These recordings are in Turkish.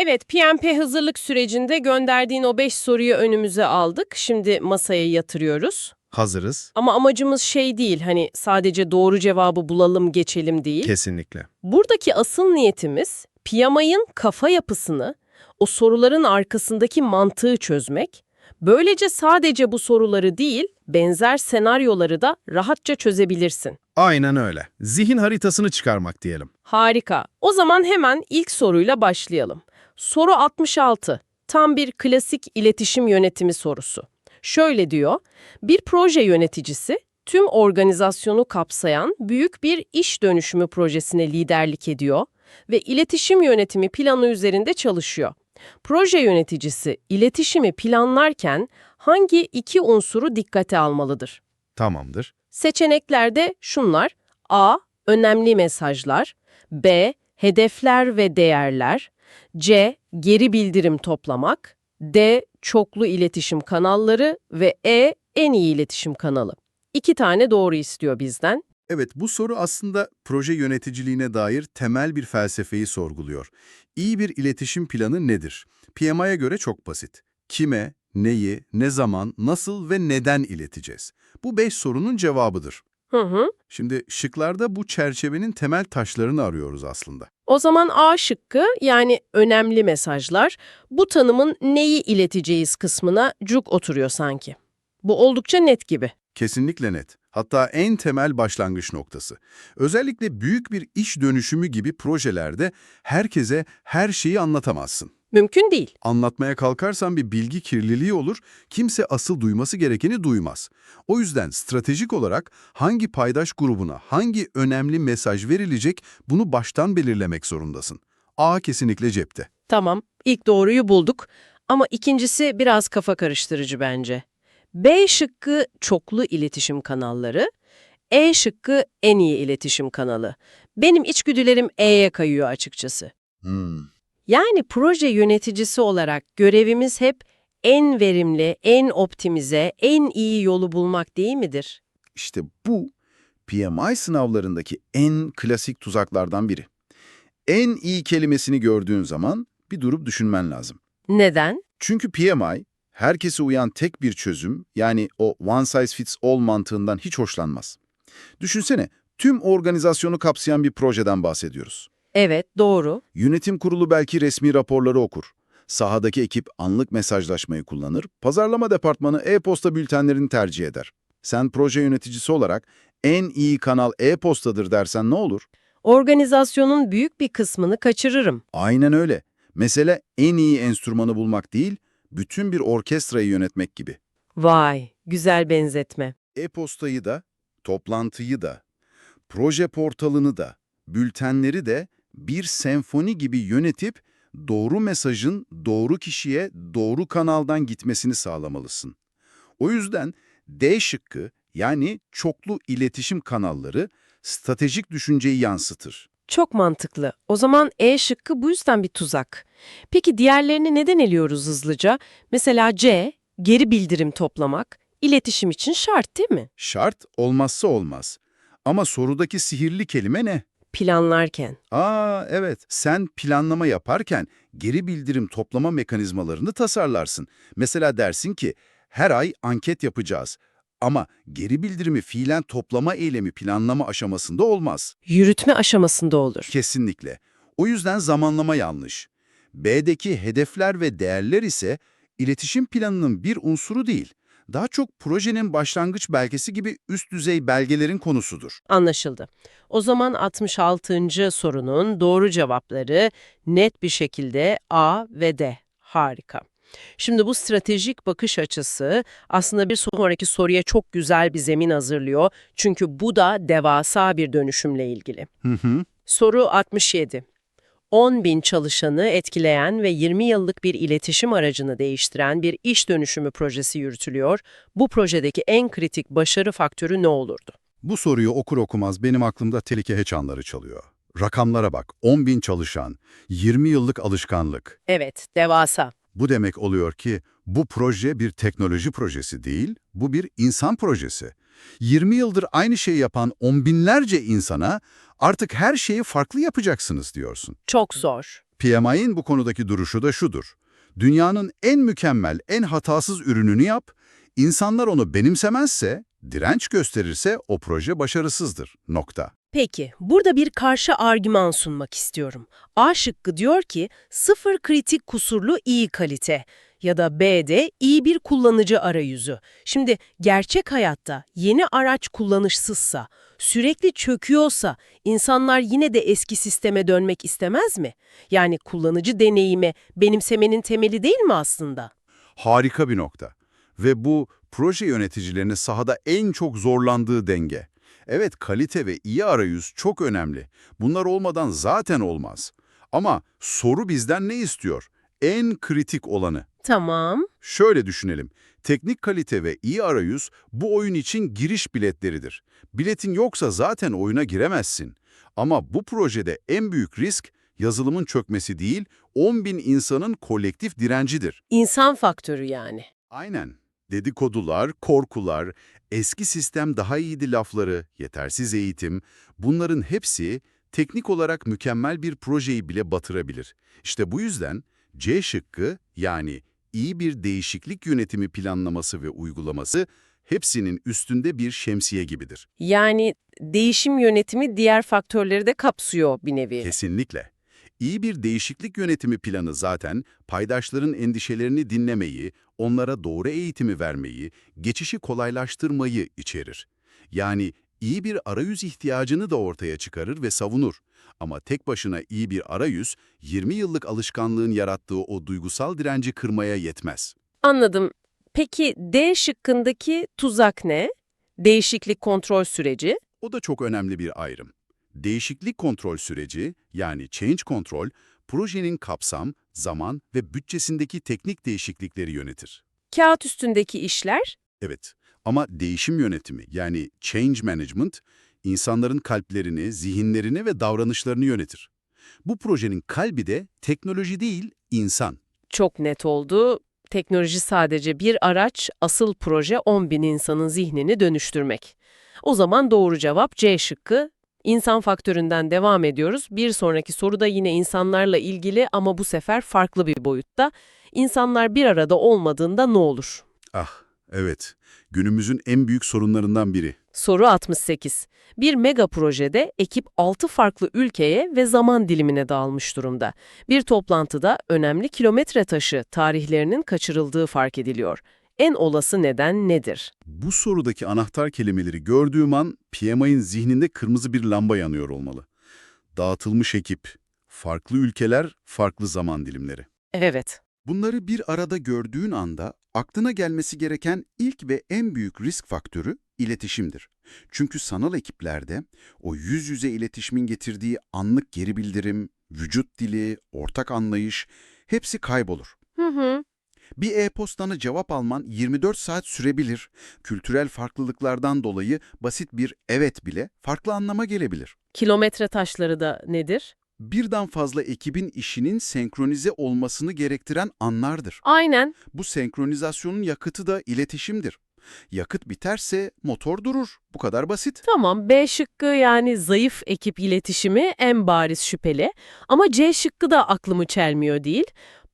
Evet, PMP hazırlık sürecinde gönderdiğin o 5 soruyu önümüze aldık. Şimdi masaya yatırıyoruz. Hazırız. Ama amacımız şey değil, hani sadece doğru cevabı bulalım, geçelim değil. Kesinlikle. Buradaki asıl niyetimiz PMI'ın kafa yapısını, o soruların arkasındaki mantığı çözmek. Böylece sadece bu soruları değil, benzer senaryoları da rahatça çözebilirsin. Aynen öyle. Zihin haritasını çıkarmak diyelim. Harika. O zaman hemen ilk soruyla başlayalım. Soru 66. Tam bir klasik iletişim yönetimi sorusu. Şöyle diyor, bir proje yöneticisi tüm organizasyonu kapsayan büyük bir iş dönüşümü projesine liderlik ediyor ve iletişim yönetimi planı üzerinde çalışıyor. Proje yöneticisi iletişimi planlarken hangi iki unsuru dikkate almalıdır? Tamamdır. Seçeneklerde şunlar. A. Önemli mesajlar. B. Hedefler ve değerler. C. Geri bildirim toplamak. D. Çoklu iletişim kanalları ve E. En iyi iletişim kanalı. İki tane doğru istiyor bizden. Evet, bu soru aslında proje yöneticiliğine dair temel bir felsefeyi sorguluyor. İyi bir iletişim planı nedir? PMI'ye göre çok basit. Kime, neyi, ne zaman, nasıl ve neden ileteceğiz? Bu beş sorunun cevabıdır. Hı hı. Şimdi şıklarda bu çerçevenin temel taşlarını arıyoruz aslında. O zaman A şıkkı yani önemli mesajlar bu tanımın neyi ileteceğiz kısmına cuk oturuyor sanki. Bu oldukça net gibi. Kesinlikle net. Hatta en temel başlangıç noktası. Özellikle büyük bir iş dönüşümü gibi projelerde herkese her şeyi anlatamazsın. Mümkün değil. Anlatmaya kalkarsan bir bilgi kirliliği olur, kimse asıl duyması gerekeni duymaz. O yüzden stratejik olarak hangi paydaş grubuna, hangi önemli mesaj verilecek bunu baştan belirlemek zorundasın. A kesinlikle cepte. Tamam, ilk doğruyu bulduk ama ikincisi biraz kafa karıştırıcı bence. B şıkkı çoklu iletişim kanalları, E şıkkı en iyi iletişim kanalı. Benim içgüdülerim E'ye kayıyor açıkçası. Hmm. Yani proje yöneticisi olarak görevimiz hep en verimli, en optimize, en iyi yolu bulmak değil midir? İşte bu PMI sınavlarındaki en klasik tuzaklardan biri. En iyi kelimesini gördüğün zaman bir durup düşünmen lazım. Neden? Çünkü PMI, herkese uyan tek bir çözüm, yani o one size fits all mantığından hiç hoşlanmaz. Düşünsene, tüm organizasyonu kapsayan bir projeden bahsediyoruz. Evet, doğru. Yönetim kurulu belki resmi raporları okur. Sahadaki ekip anlık mesajlaşmayı kullanır, pazarlama departmanı e-posta bültenlerini tercih eder. Sen proje yöneticisi olarak en iyi kanal e-postadır dersen ne olur? Organizasyonun büyük bir kısmını kaçırırım. Aynen öyle. Mesele en iyi enstrümanı bulmak değil, bütün bir orkestrayı yönetmek gibi. Vay, güzel benzetme. E-postayı da, toplantıyı da, proje portalını da, bültenleri de bir senfoni gibi yönetip doğru mesajın doğru kişiye doğru kanaldan gitmesini sağlamalısın. O yüzden D şıkkı yani çoklu iletişim kanalları stratejik düşünceyi yansıtır. Çok mantıklı. O zaman E şıkkı bu yüzden bir tuzak. Peki diğerlerini neden eliyoruz hızlıca? Mesela C, geri bildirim toplamak, iletişim için şart değil mi? Şart olmazsa olmaz. Ama sorudaki sihirli kelime ne? Planlarken. Aa evet, sen planlama yaparken geri bildirim toplama mekanizmalarını tasarlarsın. Mesela dersin ki her ay anket yapacağız. Ama geri bildirimi fiilen toplama eylemi planlama aşamasında olmaz. Yürütme aşamasında olur. Kesinlikle. O yüzden zamanlama yanlış. B'deki hedefler ve değerler ise iletişim planının bir unsuru değil. Daha çok projenin başlangıç belgesi gibi üst düzey belgelerin konusudur. Anlaşıldı. O zaman 66. sorunun doğru cevapları net bir şekilde A ve D. Harika. Şimdi bu stratejik bakış açısı aslında bir sonraki soruya çok güzel bir zemin hazırlıyor. Çünkü bu da devasa bir dönüşümle ilgili. Hı hı. Soru 67. 10 bin çalışanı etkileyen ve 20 yıllık bir iletişim aracını değiştiren bir iş dönüşümü projesi yürütülüyor. Bu projedeki en kritik başarı faktörü ne olurdu? Bu soruyu okur okumaz benim aklımda tehlike heçanları çalıyor. Rakamlara bak, 10 bin çalışan, 20 yıllık alışkanlık. Evet, devasa. Bu demek oluyor ki bu proje bir teknoloji projesi değil, bu bir insan projesi. 20 yıldır aynı şeyi yapan on binlerce insana artık her şeyi farklı yapacaksınız diyorsun. Çok zor. PMI'nin bu konudaki duruşu da şudur. Dünyanın en mükemmel, en hatasız ürününü yap, insanlar onu benimsemezse, direnç gösterirse o proje başarısızdır. Nokta. Peki, burada bir karşı argüman sunmak istiyorum. A şıkkı diyor ki sıfır kritik kusurlu iyi kalite ya da B'de iyi bir kullanıcı arayüzü. Şimdi gerçek hayatta yeni araç kullanışsızsa, sürekli çöküyorsa insanlar yine de eski sisteme dönmek istemez mi? Yani kullanıcı deneyimi benimsemenin temeli değil mi aslında? Harika bir nokta. Ve bu proje yöneticilerinin sahada en çok zorlandığı denge. Evet kalite ve iyi arayüz çok önemli. Bunlar olmadan zaten olmaz. Ama soru bizden ne istiyor? En kritik olanı. Tamam. Şöyle düşünelim. Teknik kalite ve iyi arayüz bu oyun için giriş biletleridir. Biletin yoksa zaten oyuna giremezsin. Ama bu projede en büyük risk yazılımın çökmesi değil, 10 bin insanın kolektif direncidir. İnsan faktörü yani. Aynen. Dedikodular, korkular, eski sistem daha iyiydi lafları, yetersiz eğitim, bunların hepsi teknik olarak mükemmel bir projeyi bile batırabilir. İşte bu yüzden C şıkkı yani iyi bir değişiklik yönetimi planlaması ve uygulaması hepsinin üstünde bir şemsiye gibidir. Yani değişim yönetimi diğer faktörleri de kapsıyor bir nevi. Kesinlikle. İyi bir değişiklik yönetimi planı zaten paydaşların endişelerini dinlemeyi, onlara doğru eğitimi vermeyi, geçişi kolaylaştırmayı içerir. Yani iyi bir arayüz ihtiyacını da ortaya çıkarır ve savunur. Ama tek başına iyi bir arayüz, 20 yıllık alışkanlığın yarattığı o duygusal direnci kırmaya yetmez. Anladım. Peki D şıkkındaki tuzak ne? Değişiklik kontrol süreci. O da çok önemli bir ayrım. Değişiklik kontrol süreci, yani change control, projenin kapsam, zaman ve bütçesindeki teknik değişiklikleri yönetir. Kağıt üstündeki işler. Evet ama değişim yönetimi yani change management insanların kalplerini, zihinlerini ve davranışlarını yönetir. Bu projenin kalbi de teknoloji değil, insan. Çok net oldu. Teknoloji sadece bir araç, asıl proje 10 bin insanın zihnini dönüştürmek. O zaman doğru cevap C şıkkı. İnsan faktöründen devam ediyoruz. Bir sonraki soru da yine insanlarla ilgili ama bu sefer farklı bir boyutta. İnsanlar bir arada olmadığında ne olur? Ah, evet. Günümüzün en büyük sorunlarından biri. Soru 68. Bir mega projede ekip 6 farklı ülkeye ve zaman dilimine dağılmış durumda. Bir toplantıda önemli kilometre taşı tarihlerinin kaçırıldığı fark ediliyor. En olası neden nedir? Bu sorudaki anahtar kelimeleri gördüğüm an PMI'nin zihninde kırmızı bir lamba yanıyor olmalı. Dağıtılmış ekip, farklı ülkeler, farklı zaman dilimleri. Evet. Bunları bir arada gördüğün anda aklına gelmesi gereken ilk ve en büyük risk faktörü iletişimdir. Çünkü sanal ekiplerde o yüz yüze iletişimin getirdiği anlık geri bildirim, vücut dili, ortak anlayış hepsi kaybolur. Hı hı. Bir e-postanı cevap alman 24 saat sürebilir. Kültürel farklılıklardan dolayı basit bir evet bile farklı anlama gelebilir. Kilometre taşları da nedir? Birden fazla ekibin işinin senkronize olmasını gerektiren anlardır. Aynen. Bu senkronizasyonun yakıtı da iletişimdir. Yakıt biterse motor durur. Bu kadar basit. Tamam B şıkkı yani zayıf ekip iletişimi en bariz şüpheli. Ama C şıkkı da aklımı çelmiyor değil.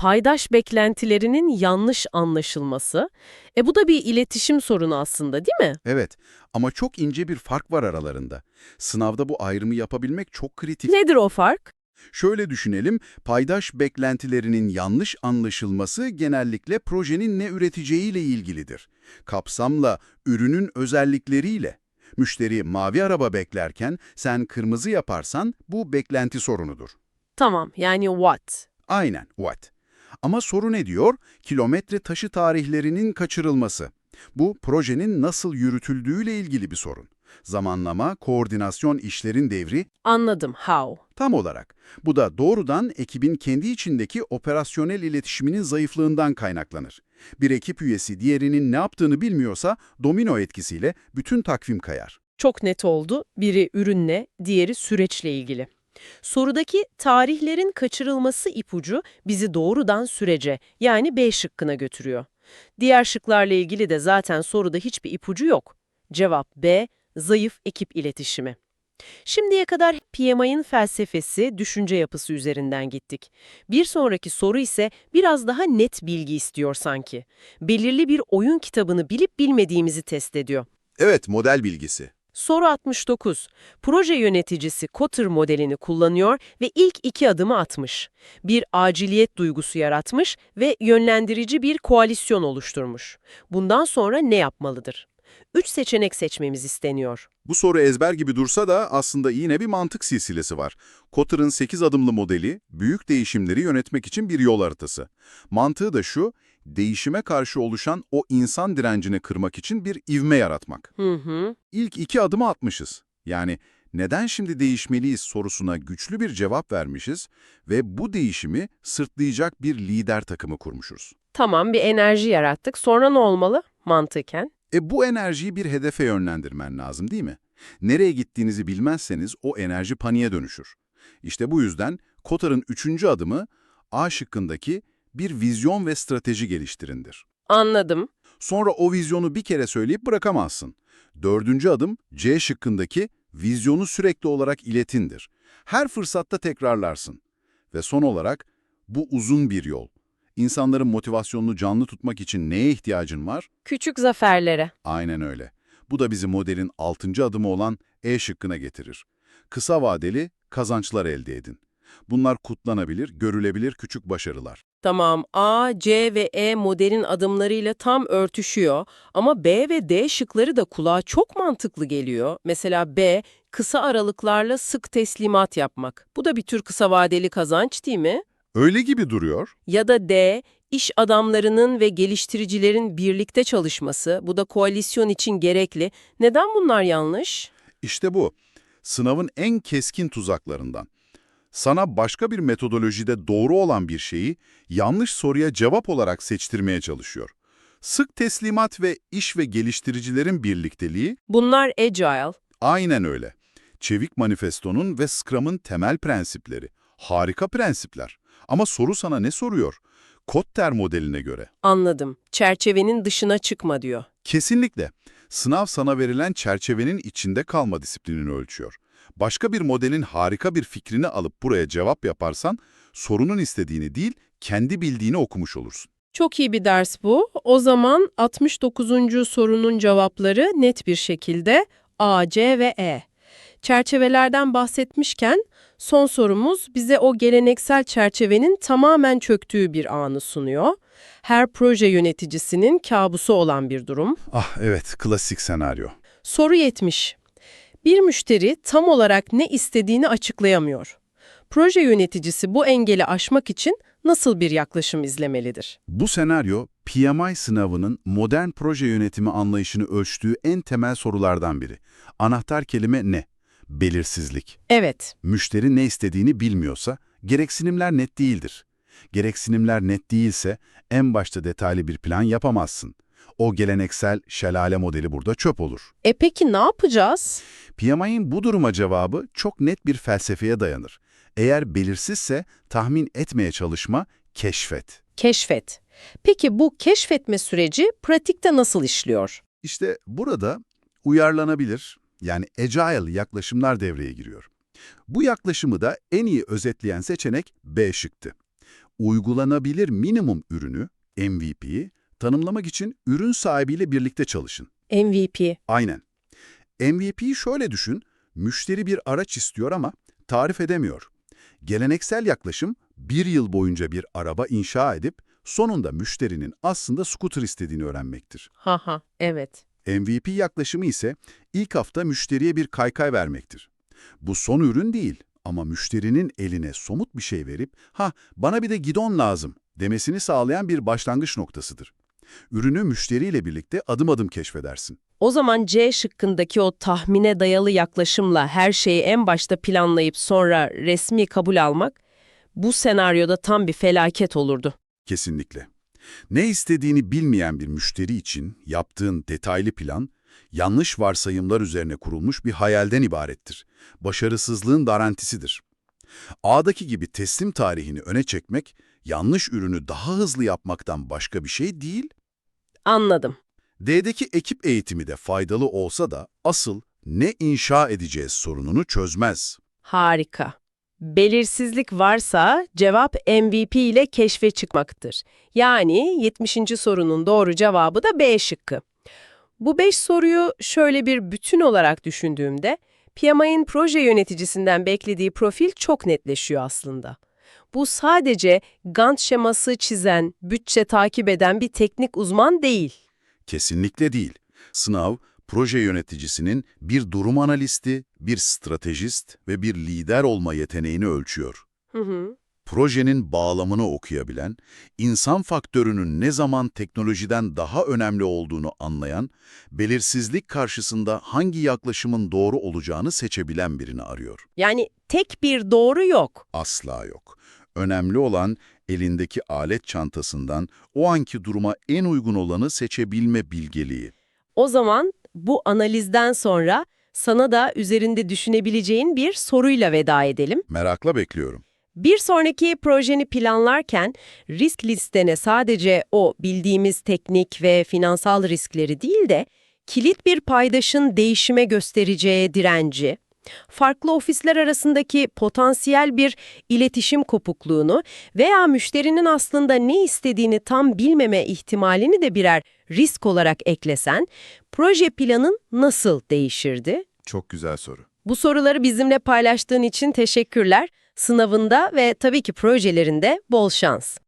Paydaş beklentilerinin yanlış anlaşılması. E bu da bir iletişim sorunu aslında değil mi? Evet ama çok ince bir fark var aralarında. Sınavda bu ayrımı yapabilmek çok kritik. Nedir o fark? Şöyle düşünelim, paydaş beklentilerinin yanlış anlaşılması genellikle projenin ne üreteceğiyle ilgilidir. Kapsamla, ürünün özellikleriyle. Müşteri mavi araba beklerken sen kırmızı yaparsan bu beklenti sorunudur. Tamam yani what? Aynen, what? Ama soru ne diyor? Kilometre taşı tarihlerinin kaçırılması. Bu projenin nasıl yürütüldüğüyle ilgili bir sorun. Zamanlama, koordinasyon işlerin devri Anladım. How? tam olarak. Bu da doğrudan ekibin kendi içindeki operasyonel iletişiminin zayıflığından kaynaklanır. Bir ekip üyesi diğerinin ne yaptığını bilmiyorsa domino etkisiyle bütün takvim kayar. Çok net oldu. Biri ürünle, diğeri süreçle ilgili. Sorudaki tarihlerin kaçırılması ipucu bizi doğrudan sürece yani B şıkkına götürüyor. Diğer şıklarla ilgili de zaten soruda hiçbir ipucu yok. Cevap B. Zayıf ekip iletişimi. Şimdiye kadar PMI'nin felsefesi, düşünce yapısı üzerinden gittik. Bir sonraki soru ise biraz daha net bilgi istiyor sanki. Belirli bir oyun kitabını bilip bilmediğimizi test ediyor. Evet, model bilgisi. Soru 69. Proje yöneticisi Kotter modelini kullanıyor ve ilk iki adımı atmış. Bir aciliyet duygusu yaratmış ve yönlendirici bir koalisyon oluşturmuş. Bundan sonra ne yapmalıdır? Üç seçenek seçmemiz isteniyor. Bu soru ezber gibi dursa da aslında yine bir mantık silsilesi var. Kotter'ın 8 adımlı modeli, büyük değişimleri yönetmek için bir yol haritası. Mantığı da şu, değişime karşı oluşan o insan direncini kırmak için bir ivme yaratmak. Hı hı. İlk iki adımı atmışız. Yani neden şimdi değişmeliyiz sorusuna güçlü bir cevap vermişiz ve bu değişimi sırtlayacak bir lider takımı kurmuşuz. Tamam bir enerji yarattık. Sonra ne olmalı? Mantıken. E bu enerjiyi bir hedefe yönlendirmen lazım değil mi? Nereye gittiğinizi bilmezseniz o enerji paniğe dönüşür. İşte bu yüzden Kotter'ın üçüncü adımı A şıkkındaki bir vizyon ve strateji geliştirindir. Anladım. Sonra o vizyonu bir kere söyleyip bırakamazsın. Dördüncü adım C şıkkındaki vizyonu sürekli olarak iletindir. Her fırsatta tekrarlarsın. Ve son olarak bu uzun bir yol. İnsanların motivasyonunu canlı tutmak için neye ihtiyacın var? Küçük zaferlere. Aynen öyle. Bu da bizi modelin 6. adımı olan E şıkkına getirir. Kısa vadeli kazançlar elde edin. Bunlar kutlanabilir, görülebilir küçük başarılar. Tamam A, C ve E modelin adımlarıyla tam örtüşüyor ama B ve D şıkları da kulağa çok mantıklı geliyor. Mesela B, kısa aralıklarla sık teslimat yapmak. Bu da bir tür kısa vadeli kazanç değil mi? Öyle gibi duruyor. Ya da D, iş adamlarının ve geliştiricilerin birlikte çalışması. Bu da koalisyon için gerekli. Neden bunlar yanlış? İşte bu. Sınavın en keskin tuzaklarından. Sana başka bir metodolojide doğru olan bir şeyi yanlış soruya cevap olarak seçtirmeye çalışıyor. Sık teslimat ve iş ve geliştiricilerin birlikteliği Bunlar agile. aynen öyle. Çevik Manifesto'nun ve Scrum'ın temel prensipleri. Harika prensipler. Ama soru sana ne soruyor? Kotter modeline göre. Anladım. Çerçevenin dışına çıkma diyor. Kesinlikle. Sınav sana verilen çerçevenin içinde kalma disiplinini ölçüyor. Başka bir modelin harika bir fikrini alıp buraya cevap yaparsan, sorunun istediğini değil, kendi bildiğini okumuş olursun. Çok iyi bir ders bu. O zaman 69. sorunun cevapları net bir şekilde A, C ve E. Çerçevelerden bahsetmişken son sorumuz bize o geleneksel çerçevenin tamamen çöktüğü bir anı sunuyor. Her proje yöneticisinin kabusu olan bir durum. Ah evet, klasik senaryo. Soru 70. Bir müşteri tam olarak ne istediğini açıklayamıyor. Proje yöneticisi bu engeli aşmak için nasıl bir yaklaşım izlemelidir? Bu senaryo, PMI sınavının modern proje yönetimi anlayışını ölçtüğü en temel sorulardan biri. Anahtar kelime ne? Belirsizlik. Evet, Müşteri ne istediğini bilmiyorsa, gereksinimler net değildir. Gereksinimler net değilse, en başta detaylı bir plan yapamazsın. O geleneksel şelale modeli burada çöp olur. E peki ne yapacağız? PMI'nin bu duruma cevabı çok net bir felsefeye dayanır. Eğer belirsizse tahmin etmeye çalışma, keşfet. Keşfet. Peki bu keşfetme süreci pratikte nasıl işliyor? İşte burada uyarlanabilir, yani agile yaklaşımlar devreye giriyor. Bu yaklaşımı da en iyi özetleyen seçenek B şıktı. Uygulanabilir minimum ürünü, MVP'yi, tanımlamak için ürün sahibiyle birlikte çalışın. MVP. Aynen. MVP'yi şöyle düşün, müşteri bir araç istiyor ama tarif edemiyor. Geleneksel yaklaşım, bir yıl boyunca bir araba inşa edip sonunda müşterinin aslında scooter istediğini öğrenmektir. Haha, evet. MVP yaklaşımı ise ilk hafta müşteriye bir kaykay vermektir. Bu son ürün değil ama müşterinin eline somut bir şey verip ha bana bir de gidon lazım demesini sağlayan bir başlangıç noktasıdır. Ürünü müşteriyle birlikte adım adım keşfedersin. O zaman C şıkkındaki o tahmine dayalı yaklaşımla her şeyi en başta planlayıp sonra resmi kabul almak, bu senaryoda tam bir felaket olurdu. Kesinlikle. Ne istediğini bilmeyen bir müşteri için yaptığın detaylı plan, yanlış varsayımlar üzerine kurulmuş bir hayalden ibarettir. Başarısızlığın garantisidir. A'daki gibi teslim tarihini öne çekmek, yanlış ürünü daha hızlı yapmaktan başka bir şey değil. Anladım. D'deki ekip eğitimi de faydalı olsa da asıl ne inşa edeceğiz sorununu çözmez. Harika. Belirsizlik varsa cevap MVP ile keşfe çıkmaktır. Yani 70. sorunun doğru cevabı da B şıkkı. Bu 5 soruyu şöyle bir bütün olarak düşündüğümde PMI'nin proje yöneticisinden beklediği profil çok netleşiyor aslında. Bu sadece Gantt şeması çizen, bütçe takip eden bir teknik uzman değil. Kesinlikle değil. Sınav, proje yöneticisinin bir durum analisti, bir stratejist ve bir lider olma yeteneğini ölçüyor. Hı hı. Projenin bağlamını okuyabilen, insan faktörünün ne zaman teknolojiden daha önemli olduğunu anlayan, belirsizlik karşısında hangi yaklaşımın doğru olacağını seçebilen birini arıyor. Yani tek bir doğru yok. Asla yok. Önemli olan elindeki alet çantasından o anki duruma en uygun olanı seçebilme bilgeliği. O zaman bu analizden sonra sana da üzerinde düşünebileceğin bir soruyla veda edelim. Merakla bekliyorum. Bir sonraki projeni planlarken risk listene sadece o bildiğimiz teknik ve finansal riskleri değil de kilit bir paydaşın değişime göstereceği direnci, farklı ofisler arasındaki potansiyel bir iletişim kopukluğunu veya müşterinin aslında ne istediğini tam bilmeme ihtimalini de birer risk olarak eklesen, proje planın nasıl değişirdi? Çok güzel soru. Bu soruları bizimle paylaştığın için teşekkürler. Sınavında ve tabii ki projelerinde bol şans.